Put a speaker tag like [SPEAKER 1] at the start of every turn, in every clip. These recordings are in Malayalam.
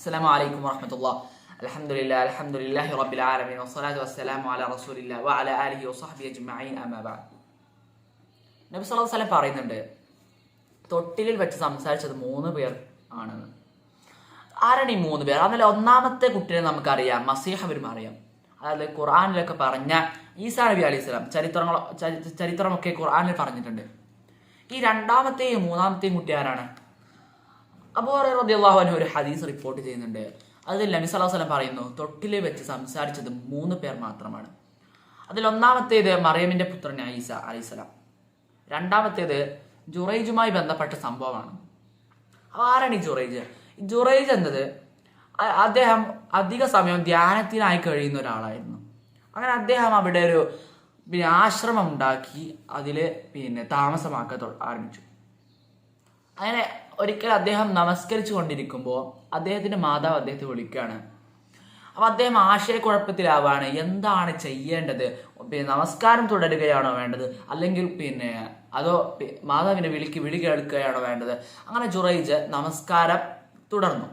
[SPEAKER 1] അസ്സാം വലൈക്കും വർഹമത്തുള്ള അലഹമുല്ല അലഹമുല്ലാഹി റബിൽ ആലമീൻ. വസ്സലാത്തു വസ്സലാമു അല റസൂലില്ല വ അല അലിഹി വസ്ഹബി അജ്മഈൻ അമ്മ ബഅദ്. നബി സല്ലല്ലാഹു അലൈഹി പറയുന്നുണ്ട് തൊട്ടിലിൽ വെച്ച് സംസാരിച്ചത് മൂന്ന് പേർ ആണ് ആരാണ് ഈ മൂന്ന് പേർ? അതിൽ ഒന്നാമത്തെ കുട്ടിനെ നമുക്കറിയാം മസീഹ വരും അറിയാം. അതായത് ഖുർആാനിലൊക്കെ പറഞ്ഞ ഈസാ നബി അലൈഹി സ്വലാം ചരിത്രങ്ങൾ ചരിത്രമൊക്കെ ഖുർആാനിൽ പറഞ്ഞിട്ടുണ്ട്. ഈ രണ്ടാമത്തെയും മൂന്നാമത്തെയും കുട്ടി ആരാണ്? അബൂ റളിയല്ലാഹു അൻഹു ഒരു ഹദീസ് റിപ്പോർട്ട് ചെയ്യുന്നുണ്ട്. അതിൽ നബി സല്ലല്ലാഹു അലൈഹി വസല്ലം പറയുന്നു തൊട്ടിലെ വെച്ച് സംസാരിച്ചത് മൂന്ന് പേർ മാത്രമാണ്. അതിൽ ഒന്നാമത്തേത് മറിയമിന്റെ പുത്രൻ ഈസ അലൈസലാം രണ്ടാമത്തേത് ജുറൈജുമായി ബന്ധപ്പെട്ട സംഭവമാണ്. ആരാണ് ഈ ജുറൈജ്? ജുറൈജ് എന്നത് അദ്ദേഹം അധിക സമയം ധ്യാനത്തിനായി കഴിയുന്ന ഒരാളായിരുന്നു. അങ്ങനെ അദ്ദേഹം അവിടെ ഒരു പിന്നെ ആശ്രമം ഉണ്ടാക്കി അതിൽ പിന്നെ താമസമാക്കാൻ ആരംഭിച്ചു. അങ്ങനെ ഒരിക്കൽ അദ്ദേഹം നമസ്കരിച്ചു കൊണ്ടിരിക്കുമ്പോൾ അദ്ദേഹത്തിന്റെ മാതാവ് അദ്ദേഹത്തെ വിളിക്കുകയാണ്. അപ്പൊ അദ്ദേഹം ആശയക്കുഴപ്പത്തിലാവാണ്. എന്താണ് ചെയ്യേണ്ടത്? പിന്നെ നമസ്കാരം തുടരുകയാണോ വേണ്ടത്? അല്ലെങ്കിൽ പിന്നെ അതോ മാതാവിനെ വിളിക്ക് വിളി കേൾക്കുകയാണോ വേണ്ടത്? അങ്ങനെ ജുറൈജ് നമസ്കാരം തുടർന്നു.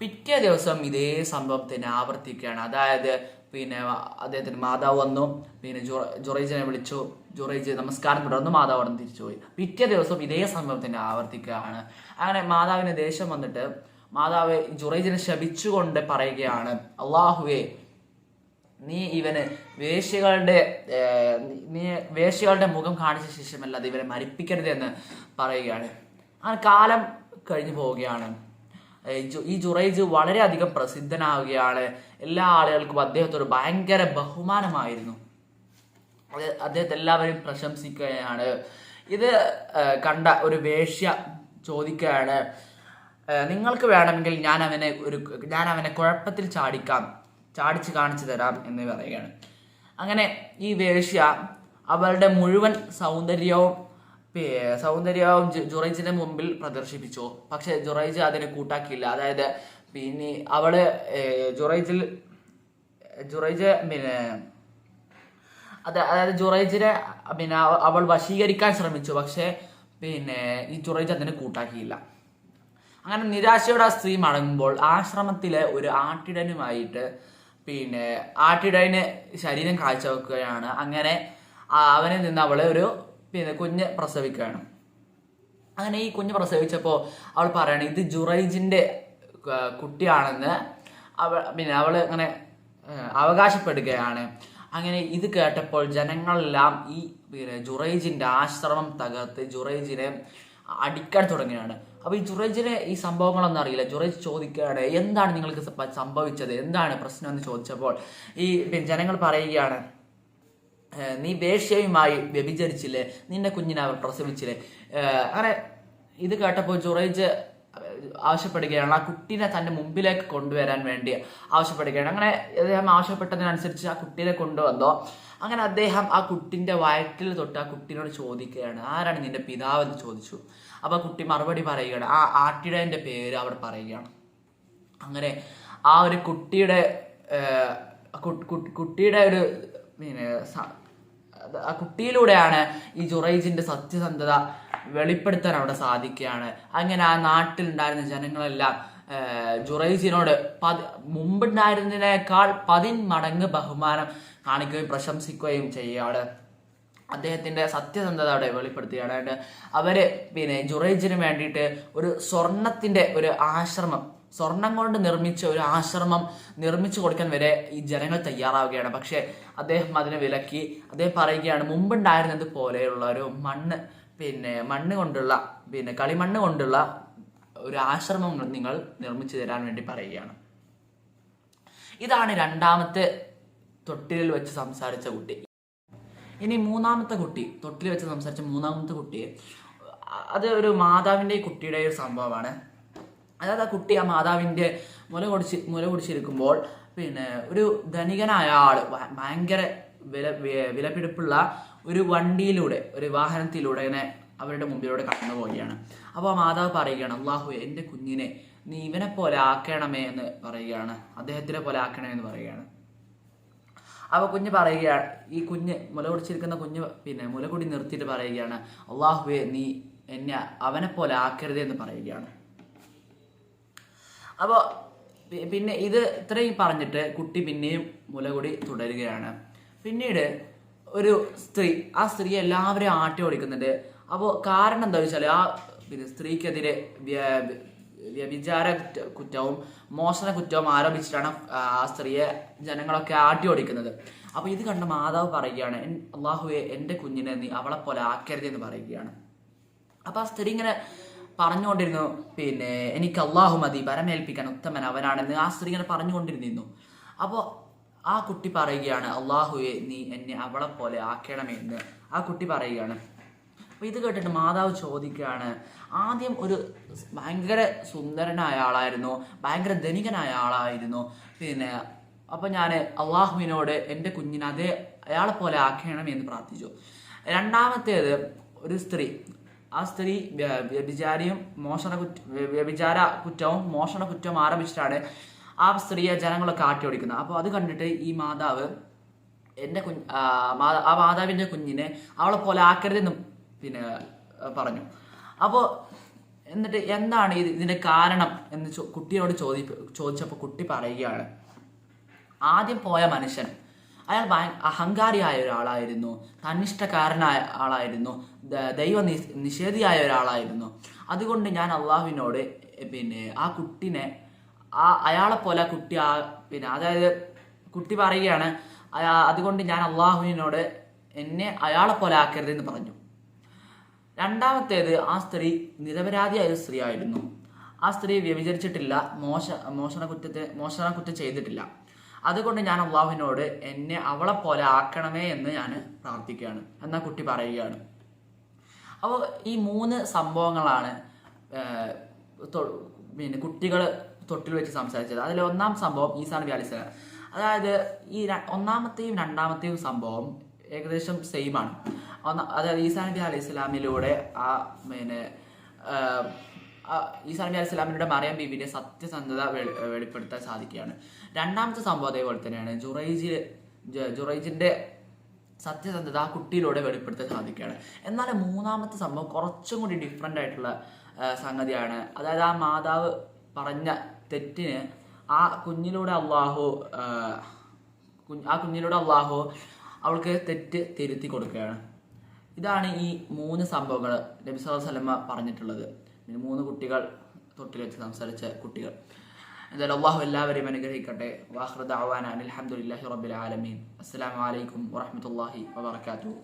[SPEAKER 1] പിറ്റേ ദിവസം ഇതേ സംഭവത്തിന് ആവർത്തിക്കുകയാണ്. അതായത് പിന്നെ അദ്ദേഹത്തിന് മാതാവ് വന്നു. പിന്നെ ജുറ- ജുറൈജിനെ വിളിച്ചു. ജുറൈജ് നമസ്കാരം തുടർന്ന് മാതാവ് അവിടെ തിരിച്ചുപോയി പിറ്റേ ദിവസം ഇതേ സംഭവം തന്നെ ആവർത്തിക്കുകയാണ്. അങ്ങനെ മാതാവിന് ദേഷ്യം വന്നിട്ട് മാതാവ് ജുറൈജിനെ ശപിച്ചുകൊണ്ട് പറയുകയാണ് അള്ളാഹുവേ നീ ഇവന് വേശികളുടെ നീ വേശികളുടെ മുഖം കാണിച്ച ശേഷമല്ലാതെ ഇവരെ മരിപ്പിക്കരുത് എന്ന് പറയുകയാണ്. അങ്ങനെ കാലം കഴിഞ്ഞു പോവുകയാണ്. ഈ ജുറൈജ് വളരെയധികം പ്രസിദ്ധനാവുകയാണ്. എല്ലാ ആളുകൾക്കും അദ്ദേഹത്തോട് ഭയങ്കര ബഹുമാനമായിരുന്നു. അദ്ദേഹത്തെ എല്ലാവരും പ്രശംസിക്കുകയാണ്. ഇത് കണ്ട ഒരു വേശ്യ ചോദിക്കുകയാണ് നിങ്ങൾക്ക് വേണമെങ്കിൽ ഞാൻ അവനെ ഒരു ഞാൻ അവനെ കുഴപ്പത്തിൽ ചാടിക്കാം ചാടിച്ച് കാണിച്ചു തരാം എന്ന് പറയുകയാണ്. അങ്ങനെ ഈ വേശ്യ അവളുടെ മുഴുവൻ സൗന്ദര്യവും സൗന്ദര്യവും ജുറൈജിന്റെ മുമ്പിൽ പ്രദർശിപ്പിച്ചു. പക്ഷെ ജുറൈജ് അതിനെ കൂട്ടാക്കിയില്ല. അതായത് പിന്നെ അവൾ ജുറൈജിൽ ജുറൈജ് പിന്നെ അത് അതായത് ജുറൈജിനെ പിന്നെ അവൾ വശീകരിക്കാൻ ശ്രമിച്ചു. പക്ഷെ പിന്നെ ഈ ജുറൈജ് അതിനെ കൂട്ടാക്കിയില്ല. അങ്ങനെ നിരാശയുടെ സ്ത്രീ മടങ്ങുമ്പോൾ ആശ്രമത്തിലെ ഒരു ആട്ടിടനുമായിട്ട് പിന്നെ ആട്ടിടന് ശരീരം കാഴ്ചവെക്കുകയാണ്. അങ്ങനെ അവനെ അവനിൽ നിന്ന് അവളെ ഒരു പിന്നെ കുഞ്ഞ് പ്രസവിക്കുകയാണ്. അങ്ങനെ ഈ കുഞ്ഞ് പ്രസവിച്ചപ്പോൾ അവൾ പറയണ ഇത് ജുറൈജിന്റെ കുട്ടിയാണെന്ന് അവൾ പിന്നെ അവൾ അങ്ങനെ അവകാശപ്പെടുകയാണ്. അങ്ങനെ ഇത് കേട്ടപ്പോൾ ജനങ്ങളെല്ലാം ഈ പിന്നെ ജുറൈജിന്റെ ആശ്രമം തകർത്ത് ജുറൈജിനെ അടിക്കാൻ തുടങ്ങുകയാണ്. അപ്പോൾ ഈ ജുറൈജിനെ ഈ സംഭവങ്ങളൊന്നും അറിയില്ല. ജുറൈജ് ചോദിക്കുകയാണ് എന്താണ് നിങ്ങൾക്ക് സംഭവിച്ചത്? എന്താണ് പ്രശ്നം എന്ന് ചോദിച്ചപ്പോൾ ഈ ജനങ്ങൾ പറയുകയാണ് നീ വേശ്യയുമായി വ്യഭിചരിച്ചില്ലേ? നിന്റെ കുഞ്ഞിനെ അവർ പ്രസവിച്ചില്ലേ? അങ്ങനെ ഇത് കേട്ടപ്പോൾ ജുറൈജ് ആവശ്യപ്പെടുകയാണ്. ആ കുട്ടീനെ തന്റെ മുമ്പിലേക്ക് കൊണ്ടുവരാൻ വേണ്ടി ആവശ്യപ്പെടുകയാണ്. അങ്ങനെ അദ്ദേഹം ആവശ്യപ്പെട്ടതിനനുസരിച്ച് ആ കുട്ടീനെ കൊണ്ടുവന്നോ. അങ്ങനെ അദ്ദേഹം ആ കുട്ടിന്റെ വയറ്റിൽ തൊട്ട് ആ കുട്ടീനോട് ചോദിക്കുകയാണ്. ആരാണ് നിന്റെ പിതാവ്? എന്ന് ചോദിച്ചു. അപ്പോൾ കുട്ടി മറുപടി പറയുകയാണ്. ആ ആട്ടിടേന്റെ പേര് അവർ പറയുകയാണ്. അങ്ങനെ ആ ഒരു കുട്ടിയുടെ കുട്ടിയുടെ ഒരു പിന്നെ ആ കുട്ടിയിലൂടെയാണ് ഈ ജുറൈജിന്റെ സത്യസന്ധത വെളിപ്പെടുത്താൻ അവിടെ സാധിക്കുകയാണ്. അങ്ങനെ ആ നാട്ടിലുണ്ടായിരുന്ന ജനങ്ങളെല്ലാം ജുറൈസിനോട് പതി മുമ്പുണ്ടായിരുന്നതിനേക്കാൾ പതിൻ മടങ്ങ് ബഹുമാനം കാണിക്കുകയും പ്രശംസിക്കുകയും ചെയ്യുകയാണ്. അദ്ദേഹത്തിന്റെ സത്യസന്ധത അവിടെ വെളിപ്പെടുത്തുകയാണ്. അവർ പിന്നെ ജുറൈജിന് വേണ്ടിയിട്ട് ഒരു സ്വർണത്തിന്റെ ഒരു ആശ്രമം സ്വർണം കൊണ്ട് നിർമ്മിച്ച ഒരു ആശ്രമം നിർമ്മിച്ചു കൊടുക്കാൻ വരെ ഈ ജനങ്ങൾ തയ്യാറാവുകയാണ്. പക്ഷെ അദ്ദേഹം അതിനെ വിലക്കി. അദ്ദേഹം പറയുകയാണ് മുമ്പുണ്ടായിരുന്നത് പോലെയുള്ള ഒരു മണ്ണ് പിന്നെ മണ്ണ് കൊണ്ടുള്ള പിന്നെ കളിമണ്ണ് കൊണ്ടുള്ള ഒരു ആശ്രമം നിങ്ങൾ നിർമ്മിച്ചു തരാൻ വേണ്ടി പറയുകയാണ്. ഇതാണ് രണ്ടാമത്തെ തൊട്ടിലിൽ വെച്ച് സംസാരിച്ച കുട്ടി. ഇനി മൂന്നാമത്തെ കുട്ടി തൊട്ടിൽ വെച്ച് സംസാരിച്ച മൂന്നാമത്തെ കുട്ടി അത് ഒരു മാതാവിന്റെ കുട്ടിയുടെ ഒരു സംഭവമാണ്. അതായത് ആ കുട്ടി ആ മാതാവിന്റെ മുല കുടിച്ച് മുല കുടിച്ചിരിക്കുമ്പോൾ പിന്നെ ഒരു ധനികനായ ആൾ ഭയങ്കര വില വിലപിടിപ്പുള്ള ഒരു വണ്ടിയിലൂടെ ഒരു വാഹനത്തിലൂടെ ഇങ്ങനെ അവരുടെ മുമ്പിലൂടെ കടന്നു പോവുകയാണ്. അപ്പോൾ ആ മാതാവ് പറയുകയാണ് അള്ളാഹു എന്റെ കുഞ്ഞിനെ നീ ഇവനെ പോലെ ആക്കണമേ എന്ന് പറയുകയാണ്. അദ്ദേഹത്തിനെ പോലെ ആക്കണമേ എന്ന് പറയുകയാണ്. അപ്പോൾ കുഞ്ഞ് പറയുകയാണ് ഈ കുഞ്ഞ് മുല കുടിച്ചിരിക്കുന്ന കുഞ്ഞ് പിന്നെ മുല കുടി നിർത്തിയിട്ട് പറയുകയാണ് അള്ളാഹുവെ നീ എന്നെ അവനെ പോലെ ആക്കരുത് എന്ന് പറയുകയാണ്. അപ്പോൾ പിന്നെ ഇത് ഇത്രയും പറഞ്ഞിട്ട് കുട്ടി പിന്നെയും മുലകുടി തുടരുകയാണ്. പിന്നീട് ഒരു സ്ത്രീ ആ സ്ത്രീ എല്ലാവരെയും ആട്ടി ഓടിക്കുന്നുണ്ട്. അപ്പോൾ കാരണം എന്താ വെച്ചാൽ ആ പിന്നെ സ്ത്രീക്കെതിരെ വ്യ- വ്യഭിചാര കുറ്റ- കുറ്റവും മോഷണ കുറ്റവും ആരോപിച്ചിട്ടാണ് ആ സ്ത്രീയെ ജനങ്ങളൊക്കെ ആട്ടി ഓടിക്കുന്നത്. അപ്പോൾ ഇത് കണ്ട മാതാവ് പറയുകയാണ് "എൻ- അള്ളാഹുവെ എന്റെ കുഞ്ഞിനെ നീ അവളെ പോലെ ആക്കരുത് എന്ന് പറയുകയാണ്. അപ്പോൾ ആ സ്ത്രീ ഇങ്ങനെ പറഞ്ഞുകൊണ്ടിരുന്നു. പിന്നെ എനിക്ക് അള്ളാഹു മതി പരമേൽപ്പിക്കാൻ ഉത്തമൻ അവനാണെന്ന് ആ സ്ത്രീ ഇങ്ങനെ പറഞ്ഞുകൊണ്ടിരുന്നു അപ്പോൾ ആ കുട്ടി പറയുകയാണ് അള്ളാഹുവെ നീ എന്നെ അവളെ പോലെ ആക്കണമേ എന്ന് ആ കുട്ടി പറയുകയാണ്. അപ്പോൾ ഇത് കേട്ടിട്ട് മാതാവ് ചോദിക്കുകയാണ് ആദ്യം ഒരു ഭയങ്കര സുന്ദരനായ ആളായിരുന്നു ഭയങ്കര ധനികനായ ആളായിരുന്നു. പിന്നെ അപ്പൊ ഞാൻ അള്ളാഹുവിനോട് എന്റെ കുഞ്ഞിനെ അതേ അയാളെ പോലെ ആക്കണമേ എന്ന് പ്രാർത്ഥിച്ചു. രണ്ടാമത്തേത് ഒരു സ്ത്രീ ആ സ്ത്രീ വ്യ- വ്യഭിചാരിയും മോഷണ കുറ്റ വ്യ- വ്യഭിചാര കുറ്റവും മോഷണ കുറ്റവും ആരംഭിച്ചിട്ടാണ് ആ സ്ത്രീയെ ജനങ്ങളൊക്കെ ആട്ടി ഓടിക്കുന്നത് അപ്പോൾ അത് കണ്ടിട്ട് ഈ മാതാവ് എന്റെ കുഞ്ഞ് ആ മാതാവിന്റെ കുഞ്ഞിനെ അവളെ പോലെ ആക്കരുതെന്നും പിന്നെ പറഞ്ഞു. അപ്പോൾ എന്നിട്ട് എന്താണ് ഇത് ഇതിന്റെ കാരണം എന്ന് കുട്ടിയോട് ചോദി ചോദിച്ചപ്പോൾ കുട്ടി പറയുകയാണ് ആദ്യം പോയ മനുഷ്യൻ അയാൾ ഭയ അഹങ്കാരിയായ ഒരാളായിരുന്നു. തന്നിഷ്ടക്കാരനായ ആളായിരുന്നു. ദൈവ നിഷേധിയായ ഒരാളായിരുന്നു. അതുകൊണ്ട് ഞാൻ അള്ളാഹുവിനോട് പിന്നെ ആ കുട്ടിനെ ആ അയാളെ പോലെ കുട്ടി ആ പിന്നെ അതായത് കുട്ടി പറയുകയാണ് അതുകൊണ്ട് ഞാൻ അള്ളാഹുവിനോട് എന്നെ അയാളെ ആക്കരുതെന്ന് പറഞ്ഞു. രണ്ടാമത്തേത് ആ സ്ത്രീ നിരപരാധിയായ ഒരു സ്ത്രീ ആയിരുന്നു. ആ സ്ത്രീ വ്യഭിചരിച്ചിട്ടില്ല മോശ മോഷണ കുറ്റത്തെ മോഷണ കുറ്റം ചെയ്തിട്ടില്ല. അതുകൊണ്ട് ഞാൻ അള്ളാഹുവിനോട് എന്നെ അവളെ പോലെ ആക്കണമേ എന്ന് ഞാൻ പ്രാർത്ഥിക്കുകയാണ്. എന്നാ കുട്ടി പറയുകയാണ്. അപ്പോൾ ഈ മൂന്ന് സംഭവങ്ങളാണ് പിന്നെ കുട്ടികൾ തൊട്ടിൽ വെച്ച് സംസാരിച്ചത്. അതിൽ ഒന്നാം സംഭവം ഈസാൻ നബി അലിസ്ലാം അതായത് ഈ ഒന്നാമത്തെയും രണ്ടാമത്തെയും സംഭവം ഏകദേശം സെയിമാണ് അതായത് ഈസാൻ നബി അലൈഹി ആ പിന്നെ ഈസാ നബി അലൈഹി സ്വലാമിനോട് മറിയം ബീബിന്റെ സത്യസന്ധത വെളി- വെളിപ്പെടുത്താൻ സാധിക്കുകയാണ്. രണ്ടാമത്തെ സംഭവം അതേപോലെ തന്നെയാണ്. ജുറൈജി ജുറൈജിന്റെ സത്യസന്ധത ആ കുട്ടിയിലൂടെ വെളിപ്പെടുത്താൻ സാധിക്കുകയാണ്. എന്നാൽ മൂന്നാമത്തെ സംഭവം കുറച്ചും കൂടി ഡിഫറെന്റ് ആയിട്ടുള്ള സംഗതിയാണ്. അതായത് ആ മാതാവ് പറഞ്ഞ തെറ്റിന് ആ കുഞ്ഞിലൂടെ അള്ളാഹു ആ, കുഞ്ഞ്- ആ കുഞ്ഞിലൂടെ അള്ളാഹു അവൾക്ക് തെറ്റ് തിരുത്തി കൊടുക്കുകയാണ്. ഇതാണ് ഈ മൂന്ന് സംഭവങ്ങൾ നബി സല്ലല്ലാഹു അലൈഹി വസല്ലമ പറഞ്ഞിട്ടുള്ളത്. പിന്നെ മൂന്ന് കുട്ടികൾ തൊട്ടിൽ വെച്ച് സംസാരിച്ച കുട്ടികൾ. എന്തായാലും അള്ളാഹു എല്ലാവരെയും അനുഗ്രഹിക്കട്ടെ. വാഹൃദ് അവാന അലഹമുല്ലാഹി റബ്ബിൽ ആലമീൻ. അസ്സലാമു അലൈക്കും വറഹ്മത്തുള്ളാഹി വബറകാതുഹു.